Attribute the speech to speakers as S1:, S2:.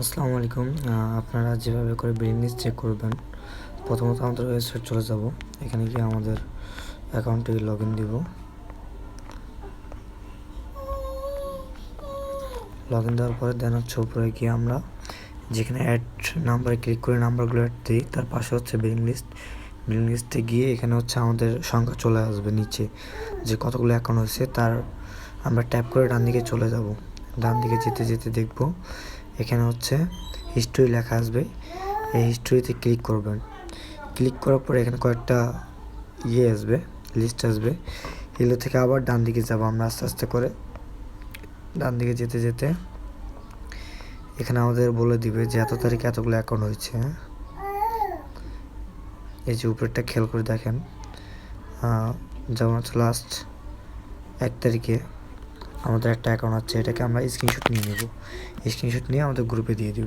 S1: আসসালামু আলাইকুম। আপনারা যেভাবে করে ব্রেন লিস্ট চেক করবেন, প্রথমত আমাদের ওয়েবসাইট চলে যাব। এখানে গিয়ে আমাদের অ্যাকাউন্টে লগ ইন দিব। লগ ইন দেওয়ার পরে দেন হচ্ছে উপরে গিয়ে আমরা যেখানে অ্যাড নাম্বারে ক্লিক করে নাম্বারগুলো অ্যাড দিই, তার পাশে হচ্ছে বিলিং লিস্ট বিলিং লিস্টে গিয়ে এখানে হচ্ছে আমাদের সংখ্যা চলে আসবে নিচে। যে কতগুলো অ্যাকাউন্ট হয়েছে, তার আমরা ট্যাপ করে ডান দিকে চলে যাব। ডান দিকে যেতে যেতে দেখব। এখানে হচ্ছে হিস্ট্রি লেখা আসবে। এই হিস্ট্রিতে ক্লিক করবেন। ক্লিক করার পরে এখানে কয়েকটা ইয়ে আসবে লিস্ট আসবে। এগুলো থেকে আবার ডান দিকে যাব আমরা আস্তে আস্তে করে। ডান দিকে যেতে যেতে এখানে আমাদের বলে দিবে যে এত তারিখে এতগুলো অ্যাকাউন্ট হয়েছে হ্যাঁ? এই যে উপরেরটা খেয়াল করে দেখেন। যেমন হচ্ছে লাস্ট এক তারিখে আমাদের একটা অ্যাকাউন্ট আছে, এটাকে আমরা স্ক্রিনশট নিয়ে নেব। স্ক্রিনশট নিয়ে আমাদের গ্রুপে দিয়ে দিব।